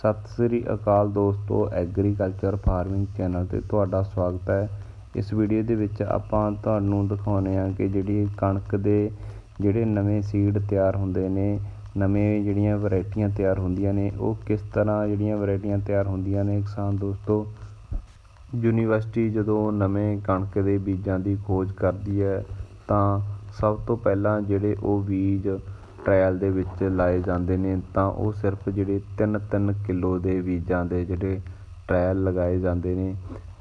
ਸਤਿ ਸ੍ਰੀ ਅਕਾਲ ਦੋਸਤੋ, agriculture farming channel 'ਤੇ ਤੁਹਾਡਾ ਸਵਾਗਤ ਹੈ। ਇਸ ਵੀਡੀਓ ਦੇ ਵਿੱਚ ਆਪਾਂ ਤੁਹਾਨੂੰ ਦਿਖਾਉਂਦੇ ਹਾਂ ਕਿ ਜਿਹੜੀ ਕਣਕ ਦੇ ਜਿਹੜੇ ਨਵੇਂ ਸੀਡ ਤਿਆਰ ਹੁੰਦੇ ਨੇ, ਨਵੇਂ ਜਿਹੜੀਆਂ ਵੈਰਾਈਟੀਆਂ ਤਿਆਰ ਹੁੰਦੀਆਂ ਨੇ, ਉਹ ਕਿਸ ਤਰ੍ਹਾਂ ਜਿਹੜੀਆਂ ਵੈਰਾਈਟੀਆਂ ਤਿਆਰ ਹੁੰਦੀਆਂ ਨੇ। ਕਿਸਾਨ ਦੋਸਤੋ, ਯੂਨੀਵਰਸਿਟੀ ਜਦੋਂ ਨਵੇਂ ਕਣਕ ਦੇ ਬੀਜਾਂ ਦੀ ਖੋਜ ਕਰਦੀ ਹੈ, ਤਾਂ ਸਭ ਤੋਂ ਪਹਿਲਾਂ ਜਿਹੜੇ ਉਹ ਬੀਜ ਟ੍ਰਾਇਲ ਦੇ ਵਿੱਚ ਲਾਏ ਜਾਂਦੇ ਨੇ, ਤਾਂ ਉਹ ਸਿਰਫ ਜਿਹੜੇ ਤਿੰਨ ਤਿੰਨ ਕਿਲੋ ਦੇ ਬੀਜਾਂ ਦੇ ਜਿਹੜੇ ਟਰਾਇਲ ਲਗਾਏ ਜਾਂਦੇ ਨੇ।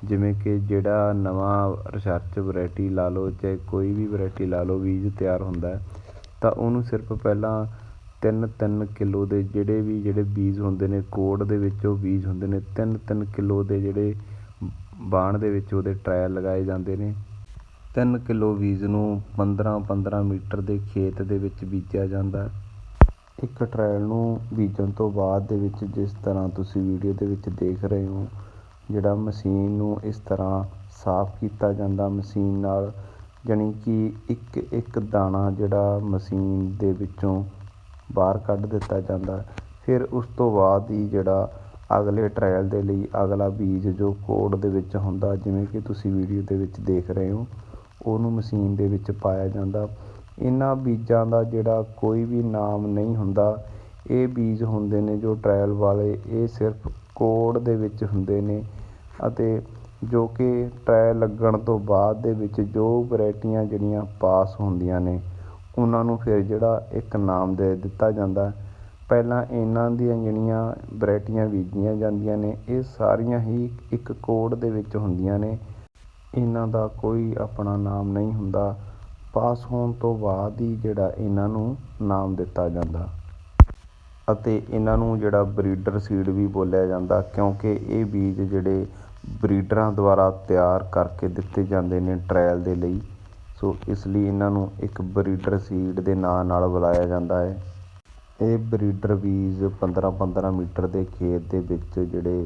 ਜਿਵੇਂ ਕਿ ਜਿਹੜਾ ਨਵਾਂ ਰਿਸਰਚ ਵਰਾਇਟੀ ਲਾ ਲਓ ਚਾਹੇ ਕੋਈ ਵੀ ਵਰਾਇਟੀ ਲਾ ਲਓ, ਬੀਜ ਤਿਆਰ ਹੁੰਦਾ ਤਾਂ ਉਹਨੂੰ ਸਿਰਫ ਪਹਿਲਾਂ ਤਿੰਨ ਤਿੰਨ ਕਿਲੋ ਦੇ ਜਿਹੜੇ ਵੀ ਜਿਹੜੇ ਬੀਜ ਹੁੰਦੇ ਨੇ ਕੋਡ ਦੇ ਵਿੱਚ ਉਹ ਬੀਜ ਹੁੰਦੇ ਨੇ ਤਿੰਨ ਤਿੰਨ ਕਿਲੋ ਦੇ ਜਿਹੜੇ ਬਾਣ ਦੇ ਵਿੱਚ ਉਹਦੇ ਟਰਾਇਲ ਲਗਾਏ ਜਾਂਦੇ ਨੇ। ਤਿੰਨ ਕਿਲੋ ਬੀਜ ਨੂੰ 15 15 ਮੀਟਰ ਦੇ ਖੇਤ ਦੇ ਵਿੱਚ ਬੀਜਿਆ ਜਾਂਦਾ ਇੱਕ ਟ੍ਰਾਇਲ ਨੂੰ ਬੀਜਣ ਤੋਂ ਬਾਅਦ ਦੇ ਵਿੱਚ ਜਿਸ ਤਰ੍ਹਾਂ ਤੁਸੀਂ ਵੀਡੀਓ ਦੇ ਵਿੱਚ ਦੇਖ ਰਹੇ ਹੋ, ਜਿਹੜਾ ਮਸ਼ੀਨ ਨੂੰ ਇਸ ਤਰ੍ਹਾਂ ਸਾਫ਼ ਕੀਤਾ ਜਾਂਦਾ ਮਸ਼ੀਨ ਨਾਲ, ਜਾਣੀ ਕਿ ਇੱਕ ਇੱਕ ਦਾਣਾ ਜਿਹੜਾ ਮਸ਼ੀਨ ਦੇ ਵਿੱਚੋਂ ਬਾਹਰ ਕੱਢ ਦਿੱਤਾ ਜਾਂਦਾ ਫਿਰ ਉਸ ਤੋਂ ਬਾਅਦ ਹੀ ਜਿਹੜਾ ਅਗਲੇ ਟ੍ਰਾਇਲ ਦੇ ਲਈ ਅਗਲਾ ਬੀਜ ਜੋ ਕੋਡ ਦੇ ਵਿੱਚ ਹੁੰਦਾ, ਜਿਵੇਂ ਕਿ ਤੁਸੀਂ ਵੀਡੀਓ ਦੇ ਵਿੱਚ ਦੇਖ ਰਹੇ ਹੋ ਉਹਨੂੰ ਮਸ਼ੀਨ ਦੇ ਵਿੱਚ ਪਾਇਆ ਜਾਂਦਾ। ਇਹਨਾਂ ਬੀਜਾਂ ਦਾ ਜਿਹੜਾ ਕੋਈ ਵੀ ਨਾਮ ਨਹੀਂ ਹੁੰਦਾ, ਇਹ ਬੀਜ ਹੁੰਦੇ ਨੇ ਜੋ ਟ੍ਰਾਇਲ ਵਾਲੇ, ਇਹ ਸਿਰਫ ਕੋਡ ਦੇ ਵਿੱਚ ਹੁੰਦੇ ਨੇ ਅਤੇ ਜੋ ਕਿ ਟ੍ਰਾਇਲ ਲੱਗਣ ਤੋਂ ਬਾਅਦ ਦੇ ਵਿੱਚ ਜੋ ਵੈਰਾਈਟੀਆਂ ਜਿਹੜੀਆਂ ਪਾਸ ਹੁੰਦੀਆਂ ਨੇ, ਉਹਨਾਂ ਨੂੰ ਫਿਰ ਜਿਹੜਾ ਇੱਕ ਨਾਮ ਦੇ ਦਿੱਤਾ ਜਾਂਦਾ। ਪਹਿਲਾਂ ਇਹਨਾਂ ਦੀਆਂ ਜਿਹੜੀਆਂ ਵੈਰਾਈਟੀਆਂ ਬੀਜੀਆਂ ਜਾਂਦੀਆਂ ਨੇ, ਇਹ ਸਾਰੀਆਂ ਹੀ ਇੱਕ ਕੋਡ ਦੇ ਵਿੱਚ ਹੁੰਦੀਆਂ ਨੇ। ਇਹਨਾਂ ਦਾ ਕੋਈ ਆਪਣਾ ਨਾਮ ਨਹੀਂ ਹੁੰਦਾ। ਪਾਸ ਹੋਣ ਤੋਂ ਬਾਅਦ ਹੀ ਜਿਹੜਾ ਇਹਨਾਂ ਨੂੰ ਨਾਮ ਦਿੱਤਾ ਜਾਂਦਾ। ਅਤੇ ਇਹਨਾਂ ਨੂੰ ਜਿਹੜਾ ਬਰੀਡਰ ਸੀਡ ਵੀ ਬੋਲਿਆ ਜਾਂਦਾ, ਕਿਉਂਕਿ ਇਹ ਬੀਜ ਜਿਹੜੇ ਬਰੀਡਰਾਂ ਦੁਆਰਾ ਤਿਆਰ ਕਰਕੇ ਦਿੱਤੇ ਜਾਂਦੇ ਨੇ ਟ੍ਰਾਇਲ ਦੇ ਲਈ। ਸੋ ਇਸ ਲਈ ਇਹਨਾਂ ਨੂੰ ਇੱਕ ਬਰੀਡਰ ਸੀਡ ਦੇ ਨਾਂ ਨਾਲ ਬੁਲਾਇਆ ਜਾਂਦਾ ਹੈ। ਇਹ ਬਰੀਡਰ ਬੀਜ 15 15 ਮੀਟਰ ਦੇ ਖੇਤ ਦੇ ਵਿੱਚ ਜਿਹੜੇ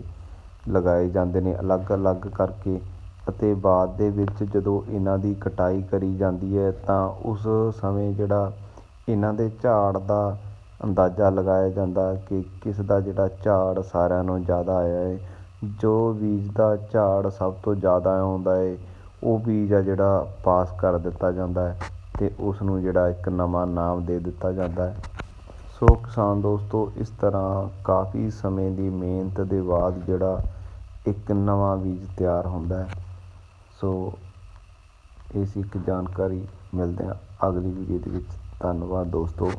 ਲਗਾਏ ਜਾਂਦੇ ਨੇ, ਅਲੱਗ-ਅਲੱਗ ਕਰਕੇ ਅਤੇ ਬਾਅਦ ਦੇ ਵਿੱਚ ਜਦੋਂ ਇਹਨਾਂ ਦੀ ਕਟਾਈ ਕਰੀ ਜਾਂਦੀ ਹੈ ਤਾਂ ਉਸ ਸਮੇਂ ਜਿਹੜਾ ਇਹਨਾਂ ਦੇ ਝਾੜ ਦਾ ਅੰਦਾਜ਼ਾ ਲਗਾਇਆ ਜਾਂਦਾ ਕਿ ਕਿਸ ਦਾ ਜਿਹੜਾ ਝਾੜ ਸਾਰਿਆਂ ਨਾਲੋਂ ਜ਼ਿਆਦਾ ਆਇਆ ਹੈ। ਜੋ ਬੀਜ ਦਾ ਝਾੜ ਸਭ ਤੋਂ ਜ਼ਿਆਦਾ ਆਉਂਦਾ ਹੈ, ਉਹ ਬੀਜ ਆ ਜਿਹੜਾ ਪਾਸ ਕਰ ਦਿੱਤਾ ਜਾਂਦਾ ਹੈ ਅਤੇ ਉਸ ਨੂੰ ਜਿਹੜਾ ਇੱਕ ਨਵਾਂ ਨਾਮ ਦੇ ਦਿੱਤਾ ਜਾਂਦਾ ਹੈ। ਸੋ ਕਿਸਾਨ ਦੋਸਤੋ, ਇਸ ਤਰ੍ਹਾਂ ਕਾਫੀ ਸਮੇਂ ਦੀ ਮਿਹਨਤ ਦੇ ਬਾਅਦ ਜਿਹੜਾ ਇੱਕ ਨਵਾਂ ਬੀਜ ਤਿਆਰ ਹੁੰਦਾ ਹੈ। ਸੋ ਇਹ ਸੀ ਇੱਕ ਜਾਣਕਾਰੀ ਮਿਲਦੇ ਹਾਂ ਅਗਲੀ ਵੀਡੀਓ ਦੇ ਵਿੱਚ। ਧੰਨਵਾਦ ਦੋਸਤੋ।